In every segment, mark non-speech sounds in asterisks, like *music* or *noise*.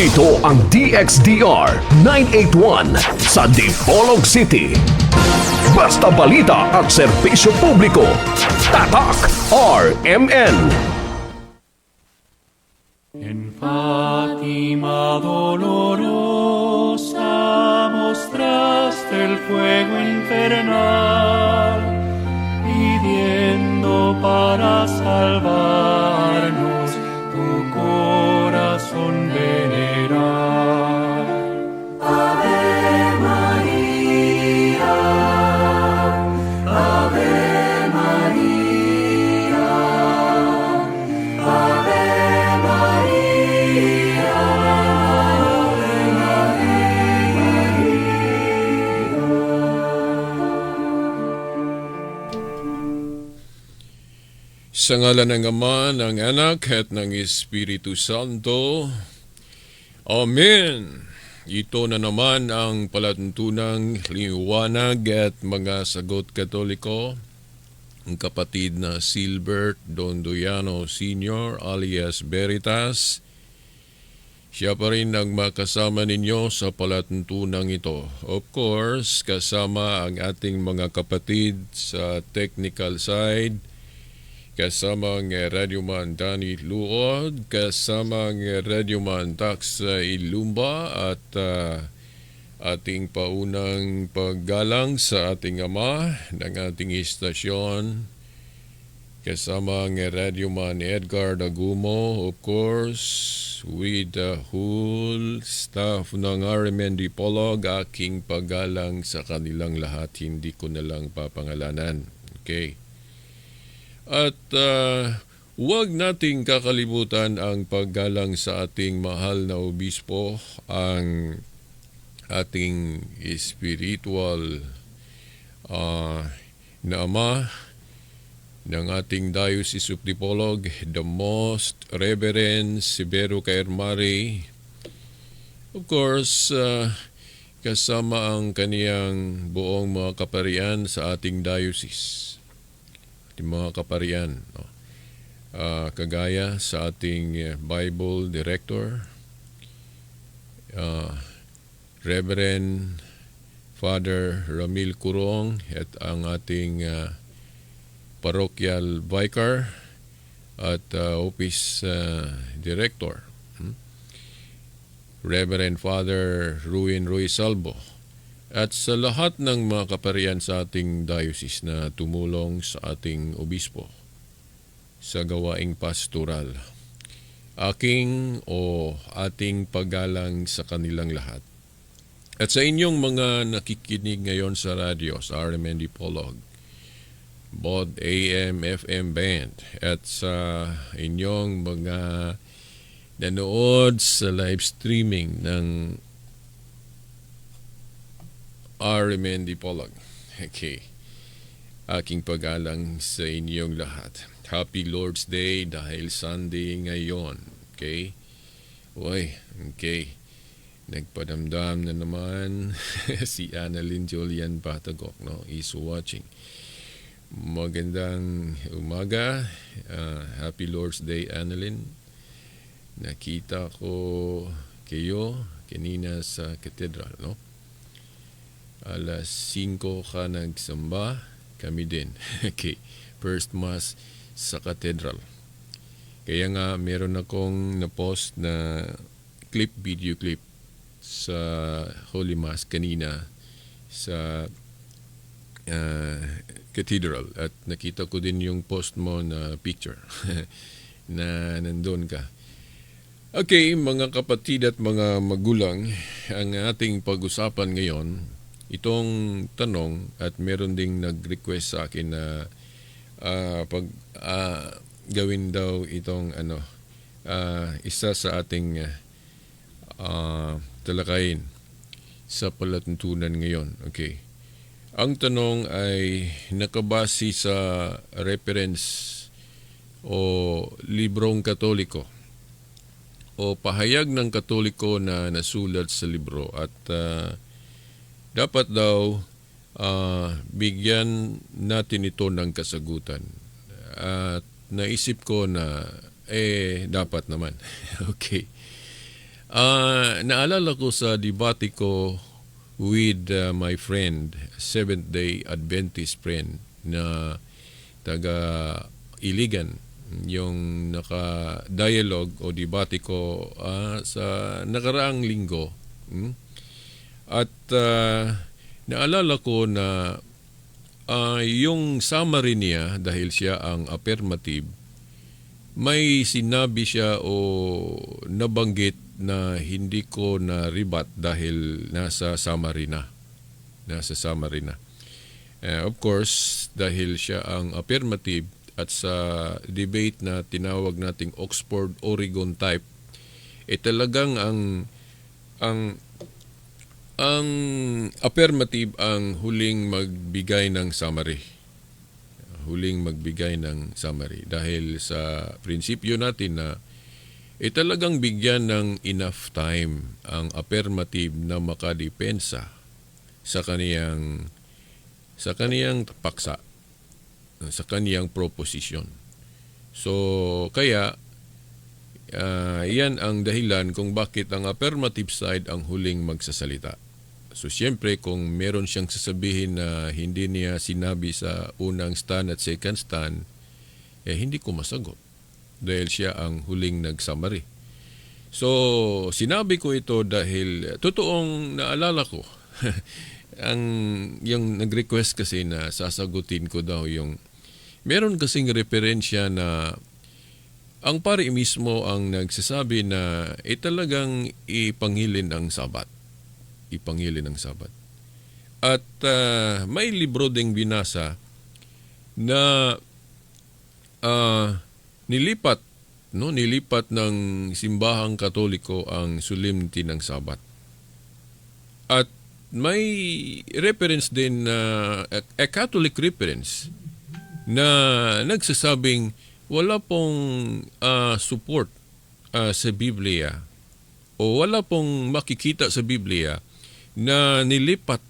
Ito ang DXDR 981 sa Dipolog City. Basta balita at serbisyo publiko. Tatak RMN. En Fátima dolorosa mostraste el fuego infernal, pidiendo para salvarnos tu corazón Sa ngala ng Ama, ng Anak, at ng Espiritu Santo. Amen. Ito na naman ang palatuntunang liwanag at mga sagot katoliko. Ang kapatid na Silbert Dondoyano Sr. alias Veritas. Siya pa rin ang makasama ninyo sa palatuntunang ito. Of course, kasama ang ating mga kapatid sa technical side, kasama ang Radyoman Danny Luod, kasama ang Radyoman Tax Ilumba at ah, ating paunang paggalang sa ating ama ng ating istasyon, kasama ang Radyoman Edgar Dagumo, of course, with the whole staff ng RMN Dipolog, aking paggalang sa kanilang lahat, hindi ko na lang papangalanan. Okay. At ah, huwag nating kakalimutan ang paggalang sa ating mahal na obispo, ang ating spiritual ah, na ama ng ating Diocese of Dipolog, the Most Reverend Sibero Kairmari. Of course, ah, kasama ang kaniyang buong mga kaparian sa ating diocese ating mga kaparian. No? Ah, kagaya sa ating eh, Bible Director, ah, Reverend Father Ramil Kurong at ang ating ah, Parochial Vicar at ah, Office ah, Director. Hmm? Reverend Father Ruin Ruiz Salvo at sa lahat ng mga kaparian sa ating diocese na tumulong sa ating obispo sa gawaing pastoral. Aking o ating paggalang sa kanilang lahat. At sa inyong mga nakikinig ngayon sa radyo, sa RMN Dipolog, both AM, FM band, at sa inyong mga nanood sa live streaming ng RMN Dipolog. Okay. Aking pagalang sa inyong lahat. Happy Lord's Day dahil Sunday ngayon. Okay? Uy, okay. Nagpadamdam na naman *laughs* si Annalyn Julian Patagok, no? Is watching. Magandang umaga. Ah, happy Lord's Day, Annalyn. Nakita ko kayo kanina sa katedral, no? Alas 5 ka nagsamba, kami din. *laughs* okay. First Mass sa Cathedral. Kaya nga, meron akong na-post na clip, video clip sa Holy Mass kanina sa ah, Cathedral. At nakita ko din yung post mo na picture *laughs* na nandun ka. Okay, mga kapatid at mga magulang, ang ating pag-usapan ngayon itong tanong at meron ding nag-request sa akin na ah, pag ah, gawin daw itong ano ah, isa sa ating ah, talakayin sa palatuntunan ngayon. Okay. Ang tanong ay nakabase sa reference o librong katoliko o pahayag ng katoliko na nasulat sa libro at ah, dapat daw ah, bigyan natin ito ng kasagutan. At naisip ko na eh dapat naman. *laughs* okay. Ah, naalala ko sa debate ko with uh, my friend, Seventh Day Adventist friend na taga Iligan, yung naka-dialogue o debate ko ah, sa nakaraang linggo. Hmm? At ah, naalala ko na ah, yung summary niya, dahil siya ang affirmative, may sinabi siya o nabanggit na hindi ko na ribat dahil nasa summary na. Nasa summary na. Eh, of course, dahil siya ang affirmative at sa debate na tinawag nating Oxford Oregon type, eh talagang ang ang ang affirmative ang huling magbigay ng summary huling magbigay ng summary dahil sa prinsipyo natin na eh talagang bigyan ng enough time ang affirmative na makadepensa sa kaniyang sa kaniyang paksa sa kaniyang proposition. So kaya ah, yan ang dahilan kung bakit ang affirmative side ang huling magsasalita. So siyempre kung meron siyang sasabihin na hindi niya sinabi sa unang stand at second stand, eh hindi ko masagot dahil siya ang huling nagsummary. So sinabi ko ito dahil totoong naalala ko *laughs* ang yung nag-request kasi na sasagutin ko daw yung meron kasing referensya na ang pare mismo ang nagsasabi na eh talagang ipangilin ang sabat ipangilin ang sabat. At ah, may libro ding binasa na ah, nilipat no nilipat ng simbahang katoliko ang solemnity ng sabat. At may reference din na a, a Catholic reference na nagsasabing wala pong ah, support ah, sa Biblia o wala pong makikita sa Biblia na nilipat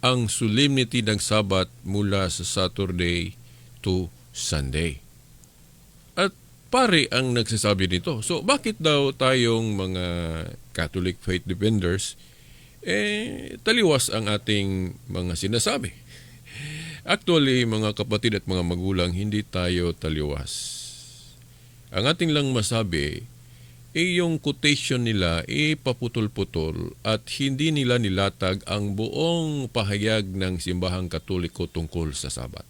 ang solemnity ng Sabat mula sa Saturday to Sunday. At pare ang nagsasabi nito. So bakit daw tayong mga Catholic faith defenders eh taliwas ang ating mga sinasabi? *laughs* Actually, mga kapatid at mga magulang, hindi tayo taliwas. Ang ating lang masabi, eh yung quotation nila eh paputol-putol at hindi nila nilatag ang buong pahayag ng simbahang katoliko tungkol sa sabat.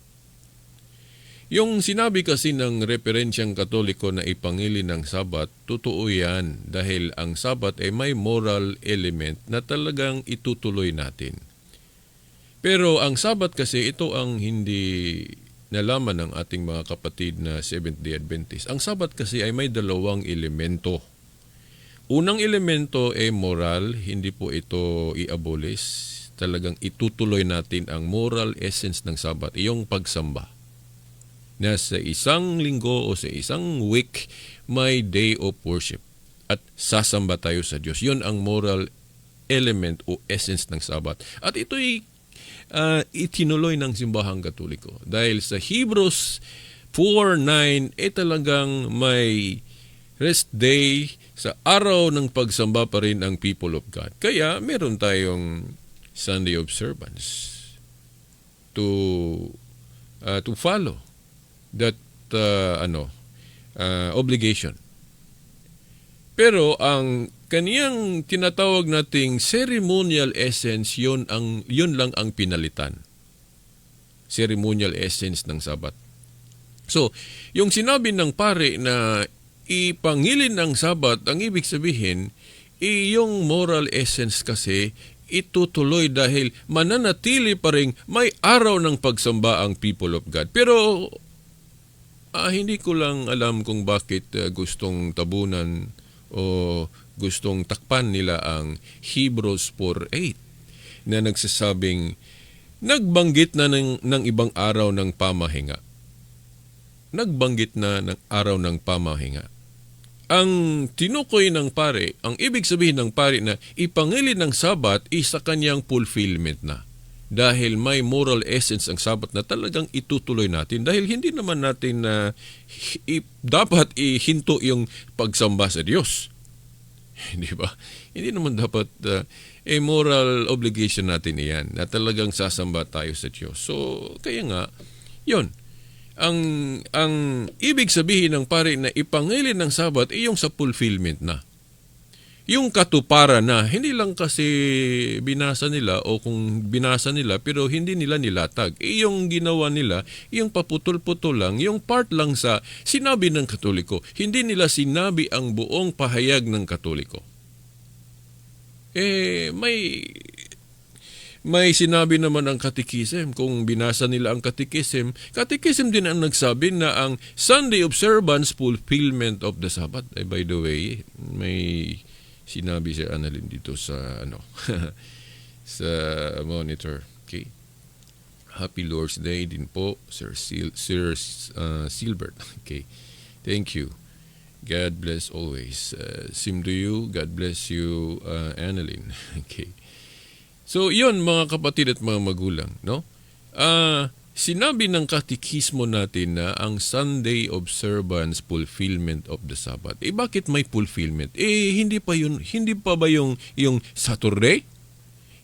Yung sinabi kasi ng referensyang katoliko na ipangili ng sabat, totoo yan dahil ang sabat ay may moral element na talagang itutuloy natin. Pero ang sabat kasi ito ang hindi nalaman ng ating mga kapatid na Seventh-day Adventist. Ang sabat kasi ay may dalawang elemento. Unang elemento ay moral, hindi po ito i-abolish. Talagang itutuloy natin ang moral essence ng sabat, iyong pagsamba. Na sa isang linggo o sa isang week, may day of worship. At sasamba tayo sa Diyos. Yun ang moral element o essence ng sabat. At ito'y uh, itinuloy ng simbahang katoliko. Dahil sa Hebrews 4.9, eh talagang may rest day sa araw ng pagsamba pa rin ang people of God. Kaya meron tayong Sunday observance to uh, to follow that uh, ano uh, obligation. Pero ang kaniyang tinatawag nating ceremonial essence, yun, ang, yun lang ang pinalitan. Ceremonial essence ng sabat. So, yung sinabi ng pare na ipangilin ng sabat, ang ibig sabihin, yung moral essence kasi itutuloy dahil mananatili pa rin may araw ng pagsamba ang people of God. Pero ah, hindi ko lang alam kung bakit ah, gustong tabunan o gustong takpan nila ang Hebrews 4.8 na nagsasabing nagbanggit na ng, ng ibang araw ng pamahinga. Nagbanggit na ng araw ng pamahinga. Ang tinukoy ng pare, ang ibig sabihin ng pare na ipangili ng sabat isa kanyang fulfillment na. Dahil may moral essence ang sabat na talagang itutuloy natin. Dahil hindi naman natin na i- dapat ihinto yung pagsamba sa Diyos *laughs* Di ba? Hindi naman dapat uh, eh, moral obligation natin iyan na talagang sasamba tayo sa Diyos. So, kaya nga, yun. Ang, ang ibig sabihin ng pare na ipangilin ng Sabat ay yung sa fulfillment na. Yung katuparan na, hindi lang kasi binasa nila o kung binasa nila pero hindi nila nilatag. Eh, yung ginawa nila, yung paputol-putol lang, yung part lang sa sinabi ng Katoliko. Hindi nila sinabi ang buong pahayag ng Katoliko. Eh, may may sinabi naman ang katikism. Kung binasa nila ang katikism, katikism din ang nagsabi na ang Sunday observance fulfillment of the Sabbath. Eh, by the way, may sinabi si Annalyn dito sa ano *laughs* sa monitor. Okay. Happy Lord's Day din po, Sir Sil Sir uh, Silbert. *laughs* Okay. Thank you. God bless always. Uh, sim to you. God bless you, uh, Annalyn. *laughs* Okay. So, yun mga kapatid at mga magulang, no? Ah, sinabi ng katikismo natin na ang Sunday observance fulfillment of the Sabbath. Eh bakit may fulfillment? Eh hindi pa yun, hindi pa ba yung yung Saturday?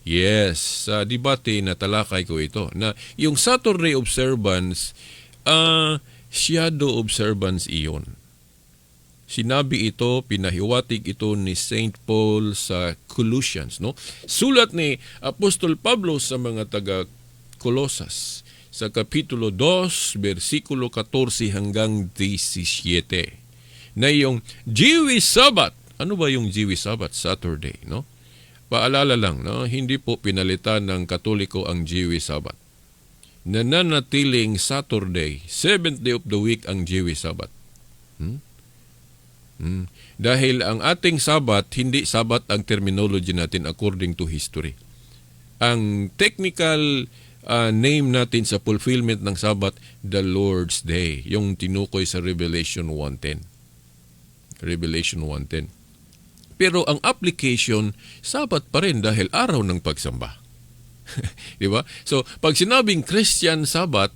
Yes, sa debate na talakay ko ito na yung Saturday observance ah shadow observance iyon. Sinabi ito, pinahiwatig ito ni St. Paul sa Colossians. No? Sulat ni Apostol Pablo sa mga taga Colosas sa Kapitulo 2, versikulo 14 hanggang 17 na yung Jewish Sabbath. Ano ba yung Jewish Sabbath? Saturday, no? Paalala lang, no? hindi po pinalitan ng Katoliko ang Jewish Sabbath. Nananatiling Saturday, seventh day of the week ang Jewish Sabbath. Hmm? Hmm. Dahil ang ating Sabat, hindi Sabat ang terminology natin according to history. Ang technical uh, name natin sa fulfillment ng Sabat, the Lord's Day, yung tinukoy sa Revelation 1.10. Revelation 1.10. Pero ang application, Sabat pa rin dahil araw ng pagsamba. *laughs* Di ba? So, pag sinabing Christian Sabat,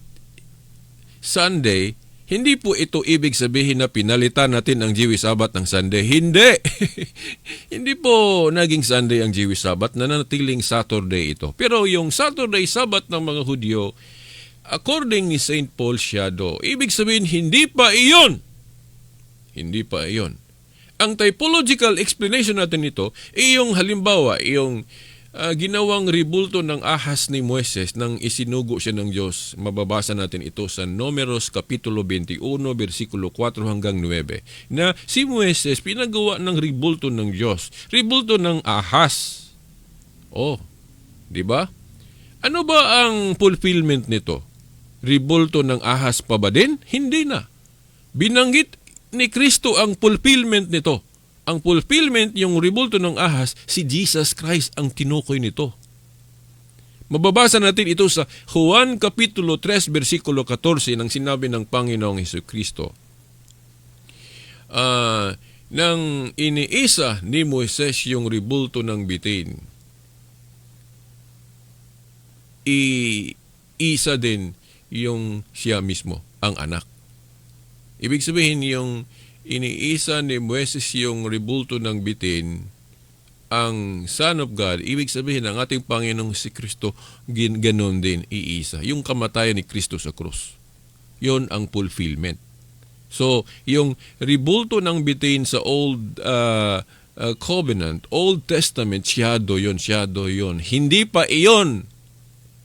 Sunday, hindi po ito ibig sabihin na pinalitan natin ang Jewish Sabbath ng Sunday. Hindi! *laughs* Hindi po naging Sunday ang Jewish Sabbath, nanatiling Saturday ito. Pero yung Saturday Sabbath ng mga Hudyo, according ni St. Paul Shadow, ibig sabihin hindi pa iyon. Hindi pa iyon. Ang typological explanation natin nito, ay yung halimbawa, yung uh, ginawang ribulto ng ahas ni Moises nang isinugo siya ng Diyos. Mababasa natin ito sa Numeros Kapitulo 21, versikulo 4 hanggang 9. Na si Moises pinagawa ng ribulto ng Diyos. Ribulto ng ahas. Oh, di ba? Ano ba ang fulfillment nito? Ribulto ng ahas pa ba din? Hindi na. Binanggit ni Kristo ang fulfillment nito ang fulfillment, yung ribulto ng ahas, si Jesus Christ ang tinukoy nito. Mababasa natin ito sa Juan Kapitulo 3, versikulo 14 ng sinabi ng Panginoong Heso Kristo. Uh, nang iniisa ni Moises yung ribulto ng bitin, i-isa din yung siya mismo, ang anak. Ibig sabihin yung iniisa ni Moises yung ribulto ng bitin, ang Son of God, ibig sabihin ang ating Panginoong si Kristo, gin, ganon din, iisa. Yung kamatayan ni Kristo sa krus. Yon ang fulfillment. So, yung ribulto ng bitin sa Old uh, uh, Covenant, Old Testament, shadow yon shadow yon Hindi pa iyon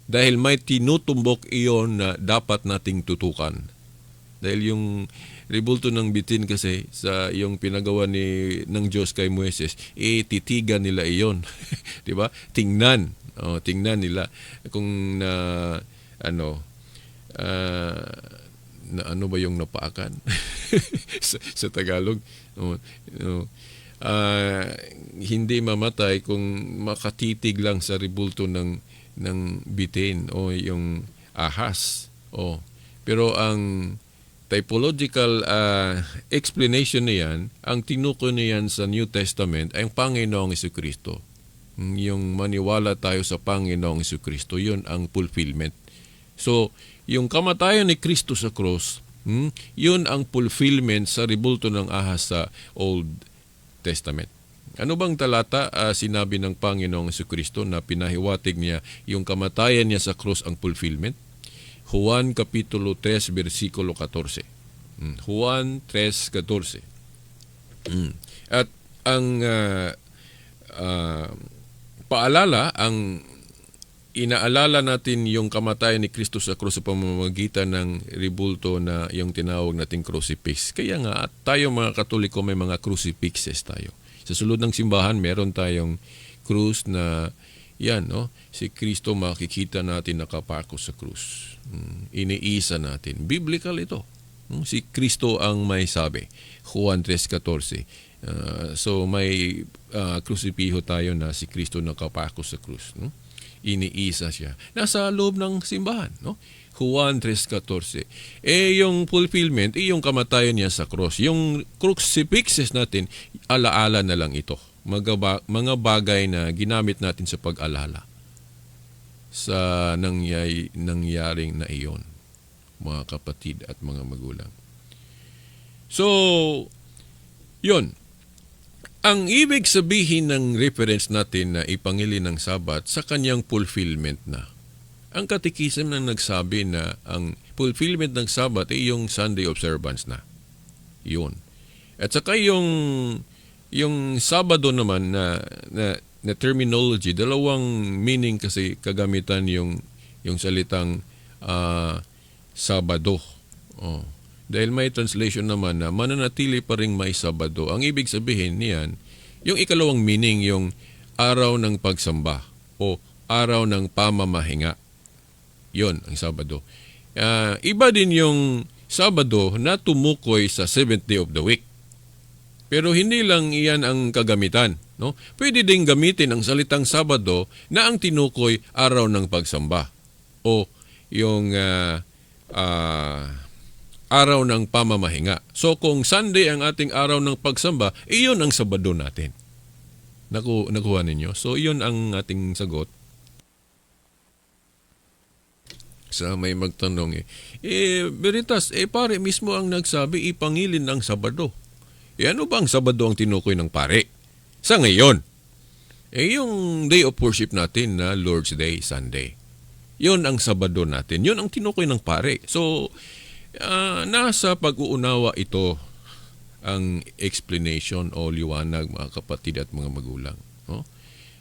dahil may tinutumbok iyon na dapat nating tutukan. Dahil yung ribulto ng bitin kasi sa yung pinagawa ni ng Diyos kay Moises, eh titigan nila iyon. *laughs* 'Di ba? Tingnan. Oh, tingnan nila kung na ano uh, na ano ba yung napaakan *laughs* sa, sa Tagalog. Oh, oh, uh, hindi mamatay kung makatitig lang sa ribulto ng ng bitin o yung ahas. Oh. Pero ang typological uh, explanation niyan, ang tinuko niyan sa New Testament ay ang Panginoong Kristo. Yung maniwala tayo sa Panginoong Kristo, yun ang fulfillment. So, yung kamatayan ni Kristo sa cross, hmm, yun ang fulfillment sa ribulto ng ahas sa Old Testament. Ano bang talata ah, sinabi ng Panginoong Kristo na pinahiwatig niya yung kamatayan niya sa krus ang fulfillment? Juan Kapitulo 3, versikulo 14. Mm, Juan 3.14. Mm. At ang ah, ah, paalala, ang inaalala natin yung kamatayan ni Kristo sa krus sa pamamagitan ng ribulto na yung tinawag nating crucifix. Kaya nga, tayo mga katoliko may mga crucifixes tayo. Sa sulod ng simbahan, meron tayong krus na yan, no? Si Kristo makikita natin nakapako sa krus. Mm, iniisa natin. Biblical ito. Mm, Si Kristo ang may sabi. Juan 3.14. Uh, so may uh, tayo na si Kristo nakapako sa krus. No? Iniisa siya. Nasa loob ng simbahan. No? Juan 3.14. Eh, yung fulfillment, eh, yung kamatayan niya sa cross. Yung crucifixes natin, alaala na lang ito. Mga, ba- mga bagay na ginamit natin sa pag-alala sa nangyay, nangyaring na iyon, mga kapatid at mga magulang. So, yun. Ang ibig sabihin ng reference natin na ipangili ng Sabat sa kanyang fulfillment na. Ang katikism na nagsabi na ang fulfillment ng Sabat ay yung Sunday observance na. Yun. At saka yung yung Sabado naman na, na, na terminology, dalawang meaning kasi kagamitan yung yung salitang ah, Sabado. Oh. Dahil may translation naman na mananatili pa rin may Sabado. Ang ibig sabihin niyan, yung ikalawang meaning, yung araw ng pagsamba o araw ng pamamahinga. Yon ang Sabado. Ah, iba din yung Sabado na tumukoy sa seventh day of the week. Pero hindi lang iyan ang kagamitan. No? Pwede ding gamitin ang salitang Sabado na ang tinukoy araw ng pagsamba o yung ah, ah, araw ng pamamahinga. So kung Sunday ang ating araw ng pagsamba, iyon ang Sabado natin. Naku, nakuha ninyo? So iyon ang ating sagot. Sa may magtanong eh, eh, Veritas, eh pare mismo ang nagsabi ipangilin ang Sabado. Eh ano ba ang Sabado ang tinukoy ng pare? Sa ngayon, eh yung day of worship natin na Lord's Day, Sunday. Yun ang Sabado natin. Yun ang tinukoy ng pare. So, ah, nasa pag-uunawa ito ang explanation o liwanag mga kapatid at mga magulang. No?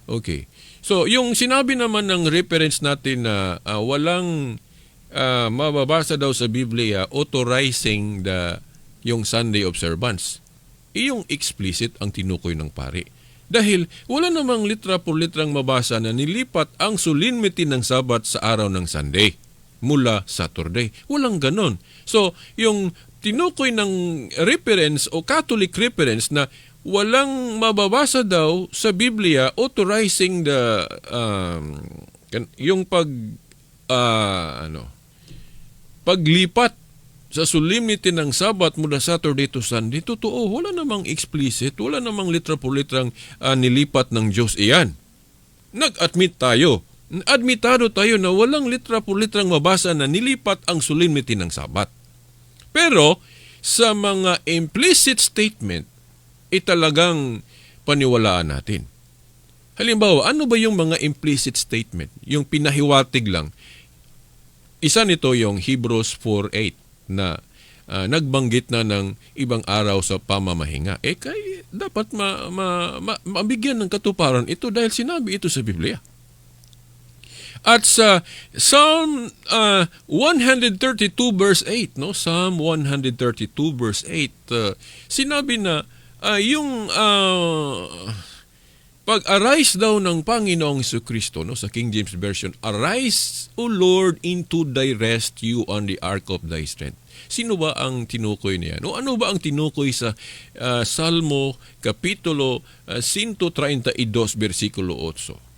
Okay. So, yung sinabi naman ng reference natin na ah, walang ah, mababasa daw sa Biblia authorizing the yung Sunday observance. Iyong explicit ang tinukoy ng pare. Dahil wala namang litra por litrang mabasa na nilipat ang solemnity ng Sabat sa araw ng Sunday mula Saturday. Walang ganon. So, yung tinukoy ng reference o Catholic reference na walang mababasa daw sa Biblia authorizing the um, yung pag ah, ano paglipat sa solemnity ng Sabat mula Saturday to Sunday, totoo, wala namang explicit, wala namang litra por litrang ah, nilipat ng Diyos iyan. Nag-admit tayo, admitado tayo na walang litra por litrang mabasa na nilipat ang solemnity ng Sabat. Pero sa mga implicit statement, italagang paniwalaan natin. Halimbawa, ano ba yung mga implicit statement? Yung pinahiwatig lang. Isa nito yung Hebrews 4.8 na ah, nagbanggit na ng ibang araw sa pamamahinga. Eh, kay, dapat ma, ma, ma, mabigyan ng katuparan ito dahil sinabi ito sa Biblia. At sa Psalm ah, 132 verse 8, no? Psalm 132 verse 8, ah, sinabi na ah, yung ah, pag-arise daw ng Panginoong Hesus Kristo no sa King James version, arise O Lord into thy rest you on the ark of thy strength. Sino ba ang tinukoy niya? No ano ba ang tinukoy sa ah, Salmo kapitulo ah, 132 bersikulo 8?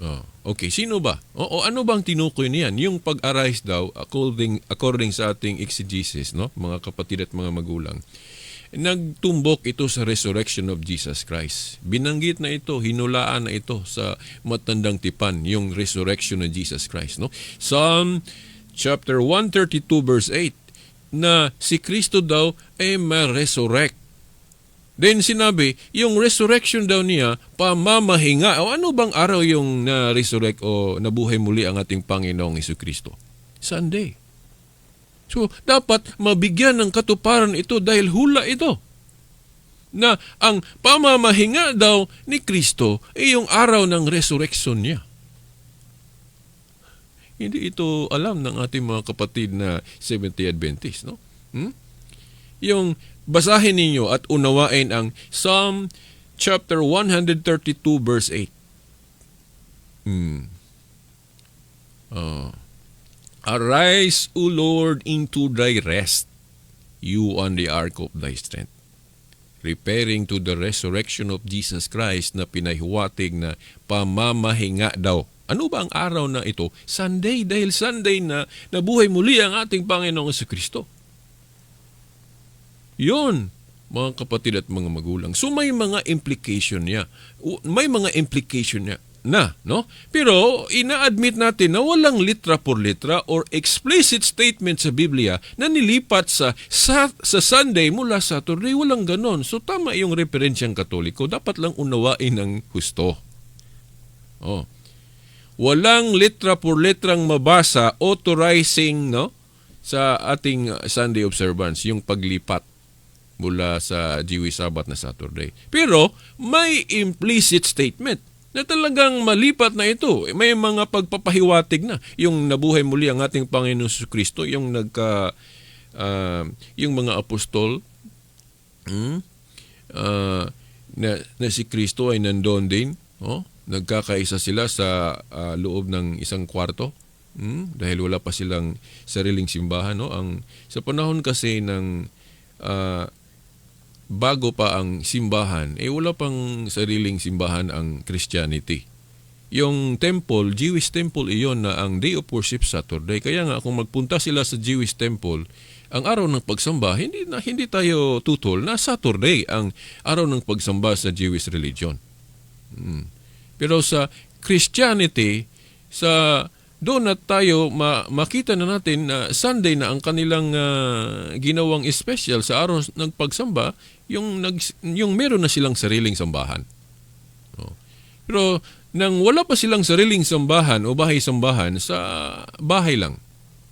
Oh, okay, sino ba? O, o ano bang tinukoy niyan? Yung pag-arise daw according according sa ating exegesis, no? Mga kapatid at mga magulang. Nagtumbok ito sa resurrection of Jesus Christ. Binanggit na ito, hinulaan na ito sa matandang tipan, yung resurrection of Jesus Christ. No? Psalm chapter 132 verse 8 na si Kristo daw ay ma-resurrect Then sinabi, yung resurrection daw niya, pamamahinga. O ano bang araw yung na-resurrect o nabuhay muli ang ating Panginoong Iso Kristo? Sunday. So, dapat mabigyan ng katuparan ito dahil hula ito. Na ang pamamahinga daw ni Kristo ay yung araw ng resurrection niya. Hindi ito alam ng ating mga kapatid na 70 Adventist, no? Hmm? Yung basahin ninyo at unawain ang Psalm chapter 132 verse 8. Hmm. Ah. Arise, O Lord, into thy rest, you on the ark of thy strength. Referring to the resurrection of Jesus Christ na pinahiwatig na pamamahinga daw. Ano ba ang araw na ito? Sunday, dahil Sunday na nabuhay muli ang ating Panginoong sa Kristo. Yun, mga kapatid at mga magulang. So may mga implication niya. May mga implication niya na, no? Pero ina-admit natin na walang litra por litra or explicit statement sa Biblia na nilipat sa, sa sa Sunday mula Saturday. Walang ganon. So tama yung referensyang katoliko. Dapat lang unawain ng husto. Oh. Walang litra por litrang mabasa authorizing no sa ating Sunday observance yung paglipat mula sa Jewish Sabbath na Saturday. Pero may implicit statement na talagang malipat na ito. May mga pagpapahiwatig na. Yung nabuhay muli ang ating Panginoon sa Kristo, yung nagka ah, yung mga apostol hmm, ah, na, na si Kristo ay nandoon din. Oh, nagkakaisa sila sa ah, loob ng isang kwarto. Hmm, dahil wala pa silang sariling simbahan. No? Ang, sa panahon kasi ng ah, bago pa ang simbahan, eh wala pang sariling simbahan ang Christianity. Yung temple, Jewish temple iyon na ang day of worship Saturday. Kaya nga kung magpunta sila sa Jewish temple, ang araw ng pagsamba, hindi na hindi tayo tutol na Saturday ang araw ng pagsamba sa Jewish religion. Mm. Pero sa Christianity, sa doon na tayo ma- makita na natin na Sunday na ang kanilang ah, ginawang special sa araw ng pagsamba, yung nag yung meron na silang sariling sambahan. Oh. Pero nang wala pa silang sariling sambahan o bahay-sambahan sa bahay lang.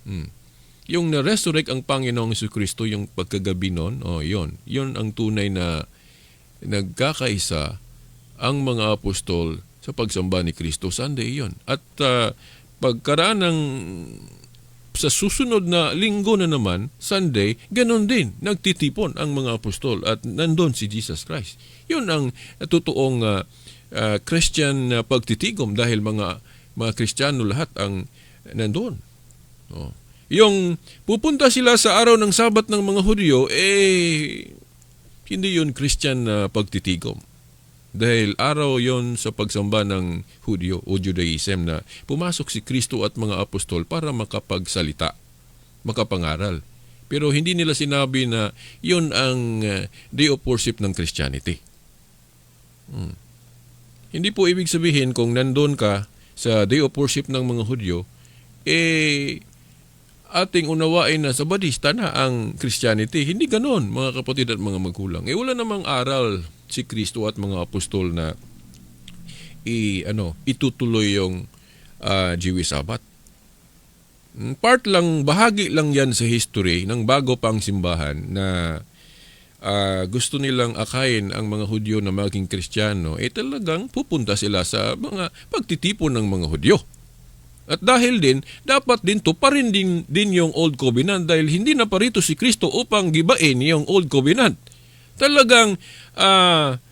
Hmm. Yung na-resurrect ang Panginoong Hesus Kristo yung pagkagabi noon, oh, yon. Yon ang tunay na nagkakaisa ang mga apostol sa pagsamba ni Kristo. Sunday yon. At ah, pagkaraan ng sa susunod na linggo na naman, Sunday, ganon din, nagtitipon ang mga apostol at nandun si Jesus Christ. Yun ang totoong ah, ah, Christian na pagtitigom dahil mga mga Kristiyano lahat ang nandun. Oh. Yung pupunta sila sa araw ng Sabat ng mga Hudyo, eh, hindi yun Christian na pagtitigom. Dahil araw yon sa pagsamba ng Hudyo o Judaism na pumasok si Kristo at mga apostol para makapagsalita, makapangaral. Pero hindi nila sinabi na yon ang uh, day of worship ng Christianity. Hmm. Hindi po ibig sabihin kung nandun ka sa day of worship ng mga Hudyo, eh ating unawain na sa Badista na ang Christianity. Hindi ganon, mga kapatid at mga magulang. Eh wala namang aral si Kristo at mga apostol na i ano itutuloy yung ah, Jewish Sabbath. Mm, Part lang bahagi lang 'yan sa history ng bago pang simbahan na ah, gusto nilang akayin ang mga Hudyo na maging Kristiyano, eh talagang pupunta sila sa mga pagtitipon ng mga Hudyo. At dahil din, dapat din to pa rin din, din yung Old Covenant dahil hindi na parito si Kristo upang gibain yung Old Covenant. Talagang ah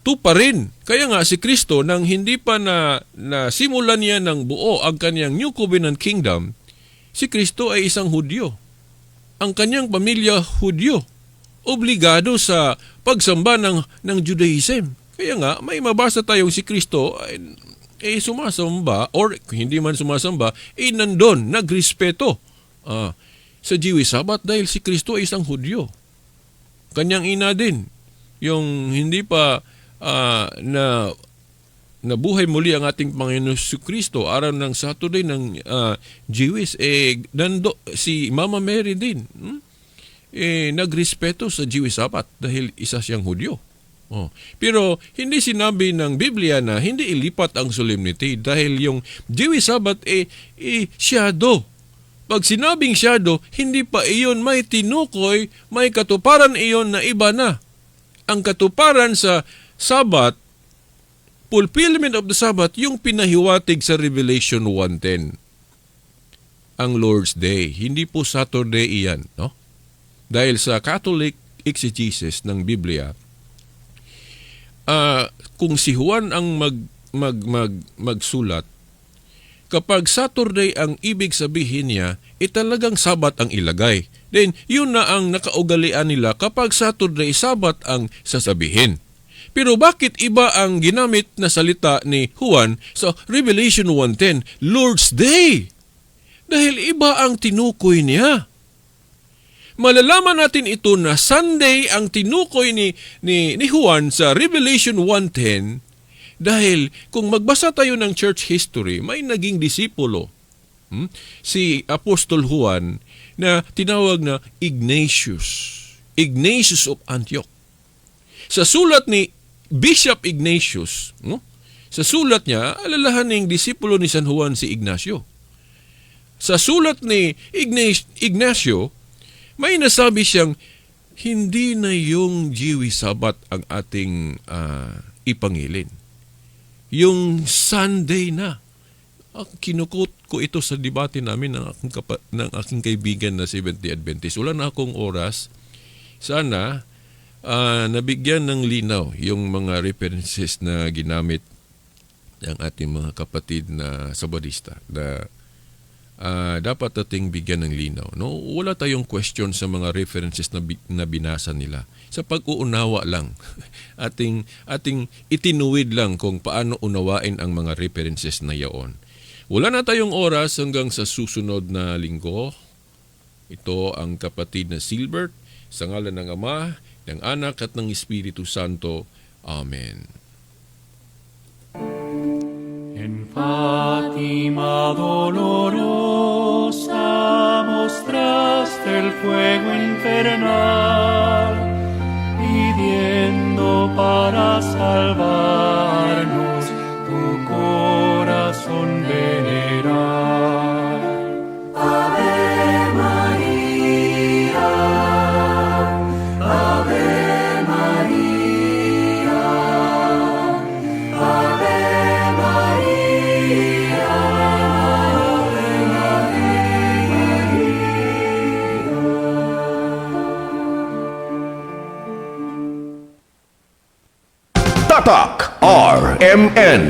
to pa rin. Kaya nga si Kristo nang hindi pa na, na simulan niya ng buo ang kanyang New Covenant Kingdom, si Kristo ay isang Hudyo. Ang kanyang pamilya Hudyo. Obligado sa pagsamba ng, ng Judaism. Kaya nga, may mabasa tayong si Kristo ay eh sumasamba or hindi man sumasamba, eh nandun, nagrespeto ah, sa Jewish Sabbath dahil si Kristo ay isang Hudyo. Kanyang ina din, yung hindi pa ah, na nabuhay muli ang ating Panginoon si Kristo araw ng Saturday ng ah, Jewish eh nando si Mama Mary din hmm? eh nagrespeto sa Jewish Sabbath dahil isa siyang Hudyo Oh. Pero hindi sinabi ng Biblia na hindi ilipat ang solemnity dahil yung Jewish Sabbath eh, eh shadow. Pag sinabing shadow, hindi pa iyon may tinukoy, may katuparan iyon na iba na. Ang katuparan sa Sabbath, fulfillment of the Sabbath, yung pinahiwatig sa Revelation 1.10. Ang Lord's Day. Hindi po Saturday iyan. No? Dahil sa Catholic exegesis ng Biblia, ah, kung si Juan ang mag, mag, mag, magsulat, kapag Saturday ang ibig sabihin niya, eh talagang Sabat ang ilagay. Then, yun na ang nakaugalian nila kapag Saturday, Sabat ang sasabihin. Pero bakit iba ang ginamit na salita ni Juan sa Revelation 1.10, Lord's Day? Dahil iba ang tinukoy niya. Malalaman natin ito na Sunday ang tinukoy ni, ni, ni Juan sa Revelation 1.10 dahil kung magbasa tayo ng church history, may naging disipulo, hmm, si Apostol Juan, na tinawag na Ignatius. Ignatius of Antioch. Sa sulat ni Bishop Ignatius, no? sa sulat niya, alalahaning disipulo ni San Juan si Ignacio. Sa sulat ni Igna- Ignacio, may nasabi siyang, hindi na yung Jewish Sabbath ang ating ah, ipangilin. Yung Sunday na. Kinukot ko ito sa debate namin ng aking, kapa- ng aking kaibigan na 70 Adventist. Wala na akong oras. Sana ah, nabigyan ng linaw yung mga references na ginamit ng ating mga kapatid na sabadista na ah, dapat nating bigyan ng linaw. No? Wala tayong question sa mga references na, bi- na binasa nila. Sa pag-uunawa lang, *laughs* ating, ating itinuwid lang kung paano unawain ang mga references na yaon. Wala na tayong oras hanggang sa susunod na linggo. Ito ang kapatid na Silbert sa ngalan ng Ama, ng Anak at ng Espiritu Santo. Amen. En Fátima dolorosa mostraste el fuego infernal, para salvarnos M N